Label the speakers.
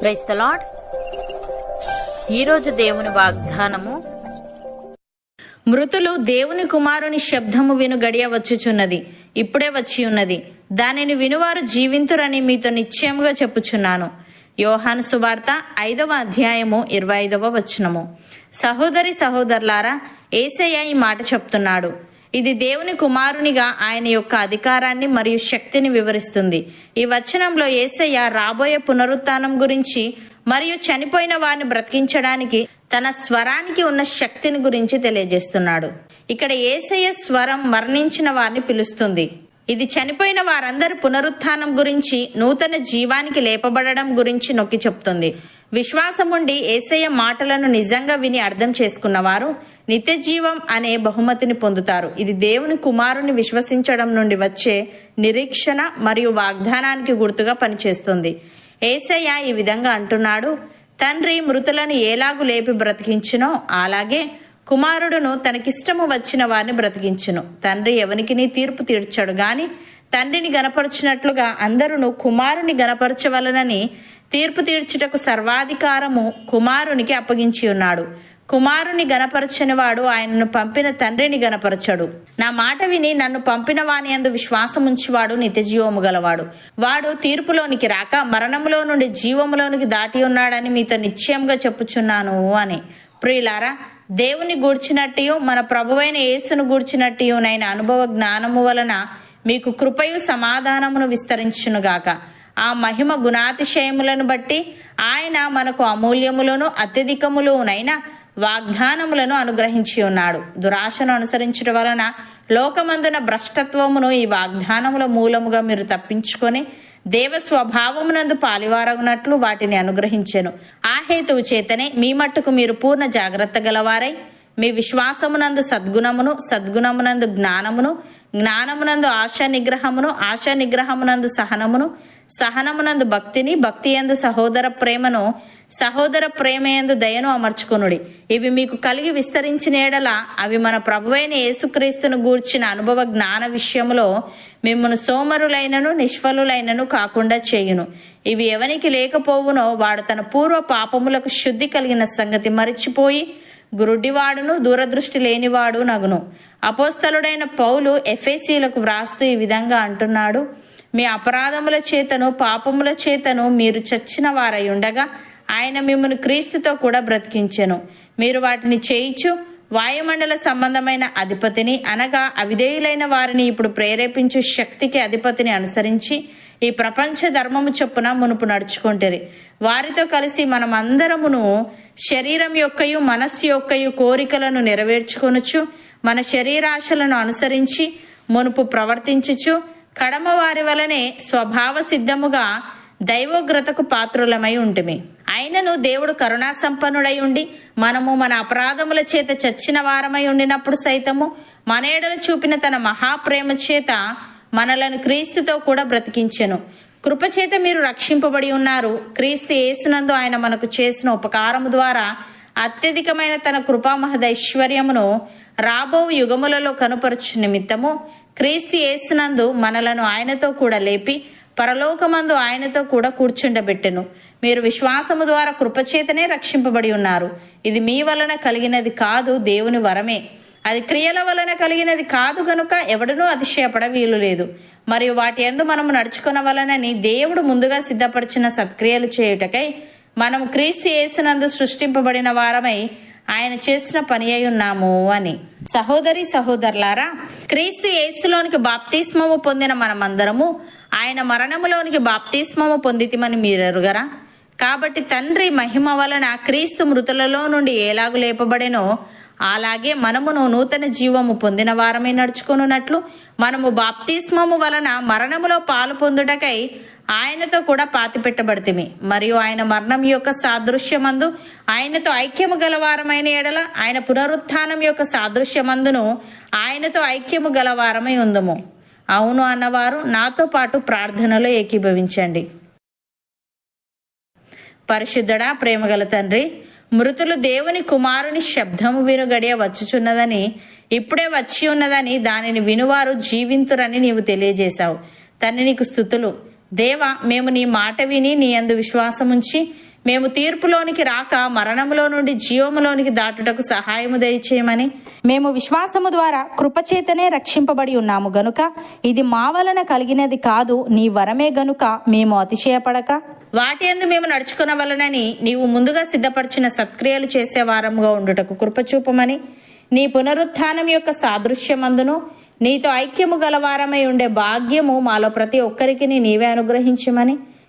Speaker 1: Price the lord ఈరోజు దేవుని వాగ్దానము
Speaker 2: మృతులు దేవుని కుమారుని శబ్దము విను గడియ వచ్చుచున్నది ఇప్పుడే వచ్చి ఉన్నది. దానిని వినువారు జీవింతురని మీతో నిశ్చయముగా చెప్పుచున్నాను. యోహాను సువార్త ఐదవ అధ్యాయము ఇరవై ఐదవ వచనము. సహోదరి సహోదరులారా ఏసయ్య ఈ మాట చెప్తున్నాడు. ఇది దేవుని కుమారునిగా ఆయన యొక్క అధికారాన్ని మరియు శక్తిని వివరిస్తుంది. ఈ వచనంలో ఏసయ్య రాబోయే పునరుత్నం గురించి మరియు చనిపోయిన వారిని బ్రతికించడానికి తన స్వరానికి ఉన్న శక్తిని గురించి తెలియజేస్తున్నాడు. ఇక్కడ ఏసయ్య స్వరం మరణించిన వారిని పిలుస్తుంది. ఇది చనిపోయిన వారందరి పునరుత్నం గురించి నూతన జీవానికి లేపబడడం గురించి నొక్కి చెప్తుంది. విశ్వాసం ఉండి ఏసయ్య మాటలను నిజంగా విని అర్థం చేసుకున్నవారు నిత్య జీవం అనే బహుమతిని పొందుతారు. ఇది దేవుని కుమారుని విశ్వసించడం నుండి వచ్చే నిరీక్షణ మరియు వాగ్దానానికి గుర్తుగా పనిచేస్తుంది. ఏసయ్య ఈ విధంగా అంటున్నాడు తండ్రి మృతులను ఏలాగు లేపి బ్రతికించునో అలాగే కుమారుడును తనకిష్టము వచ్చిన వారిని బ్రతికించును. తండ్రి ఎవనికిని తీర్పు తీర్చడు గాని తండ్రిని గనపరచినట్లుగా అందరును కుమారుని గనపరచవలనని తీర్పు తీర్చుటకు సర్వాధికారము కుమారునికి అప్పగించి ఉన్నాడు. కుమారుని గనపరచని వాడు ఆయనను పంపిన తండ్రిని గనపరచడు నా మాట విని నన్ను పంపిన వాని అందు విశ్వాసముంచివాడు నిత్యజీవము గలవాడు. వాడు తీర్పులోనికి రాక మరణములో నుండి జీవములోనికి దాటి ఉన్నాడని మీతో నిశ్చయంగా చెప్పుచున్నాను అని. ప్రియులారా దేవుని గూర్చినట్టు మన ప్రభువైన యేసును గూర్చినట్టునైన అనుభవ జ్ఞానము వలన మీకు కృపయు సమాధానమును విస్తరించునుగాక ఆ మహిమ గుణాతిశయములను బట్టి ఆయన మనకు అమూల్యములను అత్యధికములోనైనా వాగ్దానములను అనుగ్రహించి ఉన్నాడు. దురాశను అనుసరించడం వలన లోకమందున భ్రష్టత్వమును ఈ వాగ్దానముల మూలముగా మీరు తప్పించుకొని దేవ స్వభావమునందు పాలివారగునట్లు వాటిని అనుగ్రహించెను. ఆ హేతువు చేతనే మీ మట్టుకు మీరు పూర్ణ జాగ్రత్త గలవారై మీ విశ్వాసమునందు సద్గుణమును సద్గుణమునందు జ్ఞానమును జ్ఞానమునందు ఆశా నిగ్రహమును ఆశా నిగ్రహమునందు సహనమును సహనమునందు భక్తిని భక్తి ఎందు సహోదర ప్రేమను సహోదర ప్రేమయందు దయను అమర్చుకొనుడి. ఇవి మీకు కలిగి విస్తరించిన ఎడల అవి మన ప్రభువైన యేసుక్రీస్తును గూర్చిన అనుభవ జ్ఞాన విషయంలో మిమ్మను సోమరులైనను నిష్ఫలులైనను కాకుండా చేయును. ఇవి ఎవనికి లేకపోవునో వాడు తన పూర్వ పాపములకు శుద్ధి కలిగిన సంగతి మరిచిపోయి గురుడివాడును దూరదృష్టి లేనివాడు నగును. అపోస్తలుడైన పౌలు ఎఫ్ఎసీలకు వ్రాస్తూ ఈ విధంగా అంటున్నాడు మీ అపరాధముల చేతను పాపముల చేతను మీరు చచ్చిన వారై ఉండగా ఆయన మిమ్మల్ని క్రీస్తుతో కూడా బ్రతికించెను. మీరు వాటిని చేయిచు వాయుమండల సంబంధమైన అధిపతిని అనగా అవిధేయులైన వారిని ఇప్పుడు ప్రేరేపించు శక్తికి అధిపతిని అనుసరించి ఈ ప్రపంచ ధర్మము చొప్పున మునుపు నడుచుకుంటేరి. వారితో కలిసి మనమందరమును శరీరం యొక్కయు మనస్సు యొక్కయు కోరికలను నెరవేర్చుకొనుచు మన శరీరాశలను అనుసరించి మునుపు ప్రవర్తించుచు కడమ వారి వలనే స్వభావ సిద్ధముగా దైవోగ్రతకు పాత్రులమై ఉంటిమి. అయినను దేవుడు కరుణా సంపన్నుడై ఉండి మనము మన అపరాధముల చేత చచ్చిన వారమై ఉండినప్పుడు సైతము మన చూపిన తన మహాప్రేమ చేత మనలను క్రీస్తుతో కూడా బ్రతికించెను. కృపచేత మీరు రక్షింపబడి ఉన్నారు. క్రీస్తు యేసునందు ఆయన మనకు చేసిన ఉపకారము ద్వారా అత్యధికమైన తన కృపామహదైశ్వర్యమును రాబో యుగములలో కనుపరచు నిమిత్తము క్రీస్తు యేసునందు మనలను ఆయనతో కూడా లేపి పరలోకమందు ఆయనతో కూడా కూర్చుండబెట్టెను. మీరు విశ్వాసము ద్వారా కృపచేతనే రక్షింపబడి ఉన్నారు. ఇది మీ వలన కలిగినది కాదు దేవుని వరమే. అది క్రియల వలన కలిగినది కాదు గనుక ఎవడనూ అతిశయపడ వీలు లేదు మరియు వాటి ఎందు మనము నడుచుకున్న వలనని దేవుడు ముందుగా సిద్ధపరిచిన సత్క్రియలు చేయుటకై మనం క్రీస్తు యేసునందు సృష్టింపబడిన వారమై ఆయన చేసిన పని అయి ఉన్నాము అని. సహోదరి సహోదరులారా క్రీస్తు యేసులోనికి బాప్తిస్మము పొందిన మనమందరము ఆయన మరణములోనికి బాప్తిస్మము పొందితిమని మీరెరుగరా? కాబట్టి తండ్రి మహిమ వలన క్రీస్తు మృతులలో నుండి ఏలాగు లేపబడెనో అలాగే మనమును నూతన జీవము పొందిన వారమై నడుచుకున్నట్లు మనము బాప్తిస్మము వలన మరణములో పాలు పొందుటకై ఆయనతో కూడా పాతి పెట్టబడితిమి మరియు ఆయన మరణం యొక్క సాదృశ్యమందు ఆయనతో ఐక్యము గలవారమైన ఎడల ఆయన పునరుత్థానం యొక్క సాదృశ్యమందును ఆయనతో ఐక్యము గలవారమై ఉందము. అవును అన్నవారు నాతో పాటు ప్రార్థనలో ఏకీభవించండి. పరిశుద్ధడా ప్రేమగల తండ్రి మృతులు దేవుని కుమారుని శబ్దము విను వచ్చుచున్నదని ఇప్పుడే వచ్చి ఉన్నదని దానిని వినువారు జీవింతురని నీవు తెలియజేశావు. తండ్రి నీకు స్థుతులు. దేవ మేము నీ మాట విని నీ అందు విశ్వాసముంచి మేము తీర్పులోనికి రాక మరణములో నుండి జీవములోనికి దాటుటకు సహాయము దయచేయమని. మేము విశ్వాసము ద్వారా కృపచేతనే రక్షింపబడి ఉన్నాము గనుక ఇది మా వలన కలిగినది కాదు నీ వరమే గనుక మేము అతిశయపడక. వాటి యందు మేము నడుచుకున్న వలనని నీవు ముందుగా సిద్ధపరిచిన సత్క్రియలు చేసే వారముగా ఉండుటకు కృపచూపమని. నీ పునరుత్థానం యొక్క సాదృశ్యమందును నీతో ఐక్యము గలవారమై ఉండే భాగ్యము మాలో ప్రతి ఒక్కరికి నీవే అనుగ్రహించమని.